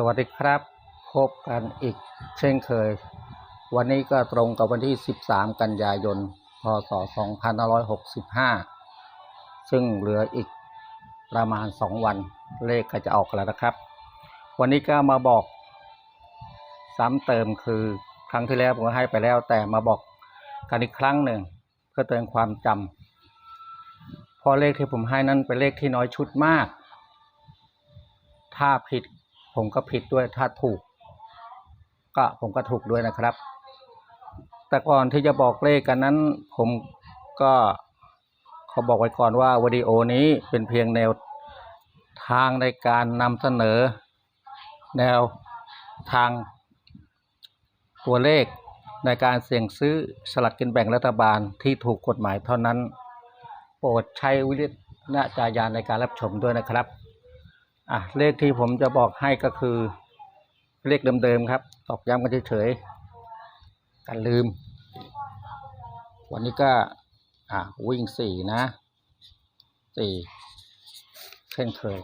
สวัสดีครับ พบกันอีกเช่นเคย วันนี้ก็ตรงกับวันที่ 13 กันยายน พศ 2565 ซึ่งเหลืออีกประมาณ 2 วันเลขก็จะออกแล้วนะครับ วันนี้ก็มาบอก ซ้ำเติมคือครั้งที่แล้วผมก็ให้ไปแล้ว แต่มาบอกกันอีกครั้งหนึ่ง เพื่อเตือนความจำเพราะเลขที่ผมให้นั้นเป็นเลขที่น้อยชุดมาก ถ้าผิด ผมก็ผิดด้วยถ้าถูก ก็ผมก็ถูกด้วยนะครับ แต่ก่อนที่จะบอกเลขกันนั้น ผมก็เขาบอกไว้ก่อนว่าวิดีโอนี้เป็นเพียงแนวทางในการนำเสนอ แนวทางตัวเลขในการเสี่ยงซื้อสลักกินแบ่งรัฐบาลที่ถูกกฎหมายเท่านั้น โปรดใช้วิจารณญาณในการรับชมด้วยนะครับ อะเลขที่ผมจะบอกให้ก็คือ เลขเดิมๆครับ ตอกย้ำกันเฉยๆกันลืม วันนี้ก็ อะวิ่งสี่นะสี่เช่นเคย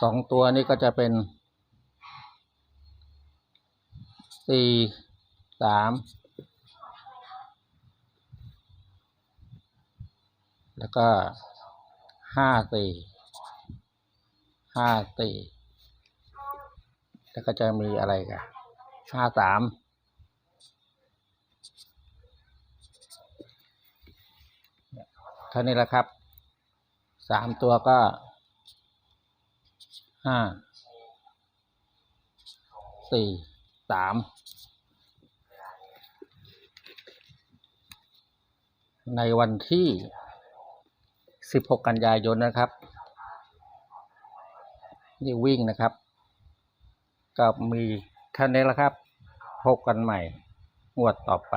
สองตัวนี้ก็จะเป็นสี่สามแล้วก็ ห้าสี่ห้าสี่แล้วก็จะมีอะไรกันห้าสามเท่านี้แหละครับสามตัวก็ห้าสี่สามในวันที่ 16 กันยายนนะครับ นี่วิ่งนะครับ ก็มีท่านี้แหละครับ พบกันใหม่งวดต่อไป